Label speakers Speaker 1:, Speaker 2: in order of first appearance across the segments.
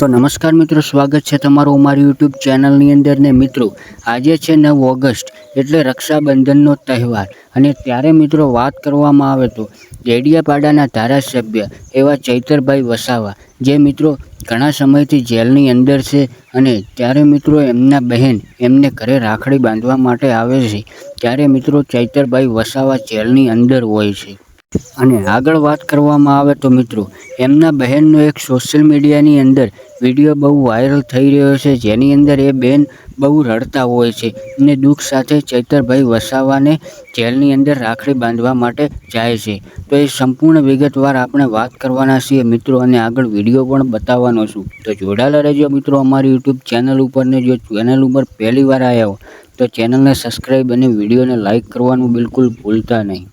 Speaker 1: તો નમસ્કાર મિત્રો, સ્વાગત છે તમારું અમારી યુટ્યુબ ચેનલની અંદર. ને મિત્રો, આજે છે નવ ઓગસ્ટ, એટલે રક્ષાબંધનનો તહેવાર. અને ત્યારે મિત્રો વાત કરવામાં આવે તો ડેડિયાપાડાના ધારાસભ્ય એવા ચૈતરભાઈ વસાવા, જે મિત્રો ઘણા સમયથી જેલની અંદર છે અને ત્યારે મિત્રો એમના બહેન એમને ઘરે રાખડી બાંધવા માટે આવે છે. ત્યારે મિત્રો ચૈતરભાઈ વસાવા જેલની અંદર હોય છે. અને આગળ વાત કરવામાં આવે તો મિત્રો, એમના બહેનનો એક સોશિયલ મીડિયાની અંદર વીડિયો બહુ વાયરલ થઈ રહ્યો છે, જેની અંદર એ બેન બહુ રડતા હોય છે અને દુઃખ સાથે ચૈતરભાઈ વસાવાને જેલની અંદર રાખડી બાંધવા માટે જાય છે. તો એ સંપૂર્ણ વિગતવાર આપણે વાત કરવાના છીએ મિત્રો અને આગળ વીડિયો પણ બતાવવાનો છું. તો જોડાયેલા રહેજો મિત્રો અમારી યુટ્યુબ ચેનલ ઉપર ને જો ચેનલ ઉપર પહેલી વાર આવ્યા હો, તો ચેનલને સબસ્ક્રાઈબ અને વિડીયોને લાઇક કરવાનું બિલકુલ ભૂલતા નહીં.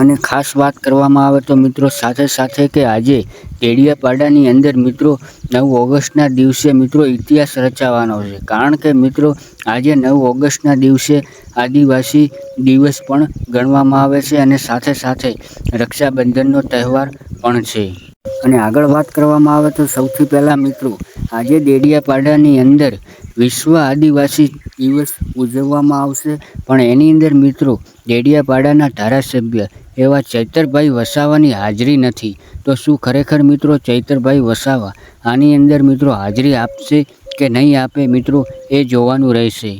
Speaker 1: અને ખાસ વાત કરવામાં આવે તો મિત્રો સાથે સાથે કે આજે ડેડિયાપાડાની અંદર મિત્રો નવ ઓગસ્ટના દિવસે મિત્રો ઇતિહાસ રચાવાનો છે. કારણ કે મિત્રો આજે નવ ઓગસ્ટના દિવસે આદિવાસી દિવસ પણ ગણવામાં આવે છે અને સાથે સાથે રક્ષાબંધનનો તહેવાર પણ છે. અને આગળ વાત કરવામાં આવે તો સૌથી પહેલાં મિત્રો આજે ડેડિયાપાડાની અંદર વિશ્વ આદિવાસી દિવસ ઉજવવામાં આવશે. પણ એની અંદર મિત્રો, ડેડિયાપાડાના ધારાસભ્ય એવા ચૈતરભાઈ વસાવાની હાજરી નથી. તો શું ખરેખર મિત્રો ચૈતરભાઈ વસાવા આની અંદર મિત્રો હાજરી આપશે કે નહીં આપે મિત્રો, એ જોવાનું રહેશે.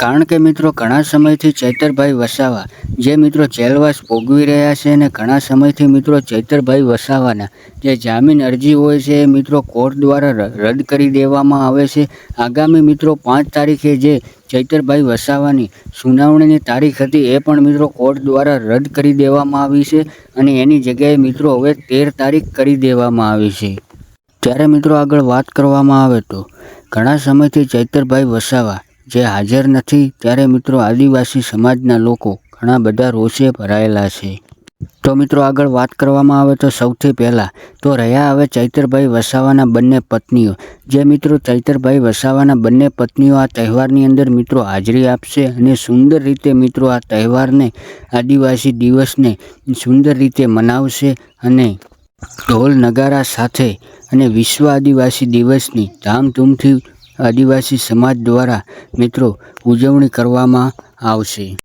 Speaker 1: કારણ કે મિત્રો ઘણા સમયથી ચૈતરભાઈ વસાવા જે મિત્રો જેલવાસ ભોગવી રહ્યા છે અને ઘણા સમયથી મિત્રો ચૈતરભાઈ વસાવાના જે જામીન અરજી હોય છે એ મિત્રો કોર્ટ દ્વારા રદ કરી દેવામાં આવે છે. આગામી મિત્રો પાંચ તારીખે જે ચૈતરભાઈ વસાવાની સુનાવણીની તારીખ હતી એ પણ મિત્રો કોર્ટ દ્વારા રદ કરી દેવામાં આવી છે અને એની જગ્યાએ મિત્રો હવે તેર તારીખ કરી દેવામાં આવી છે. ત્યારે મિત્રો આગળ વાત કરવામાં આવે તો ઘણા સમયથી ચૈતરભાઈ વસાવા જે હાજર નથી, ત્યારે મિત્રો આદિવાસી સમાજના લોકો ઘણા બધા રોષે ભરાયેલા છે. તો મિત્રો આગળ વાત કરવામાં આવે તો સૌથી પહેલાં તો રહ્યા હવે ચૈતરભાઈ વસાવાના બંને પત્નીઓ. જે મિત્રો ચૈતરભાઈ વસાવાના બંને પત્નીઓ આ તહેવારની અંદર મિત્રો હાજરી આપશે અને સુંદર રીતે મિત્રો આ તહેવારને, આદિવાસી દિવસને સુંદર રીતે મનાવશે અને ઢોલ નગારા સાથે અને વિશ્વ આદિવાસી દિવસની ધામધૂમથી આદિવાસી સમાજ દ્વારા મિત્રો ઉજવણી કરવામાં આવશે.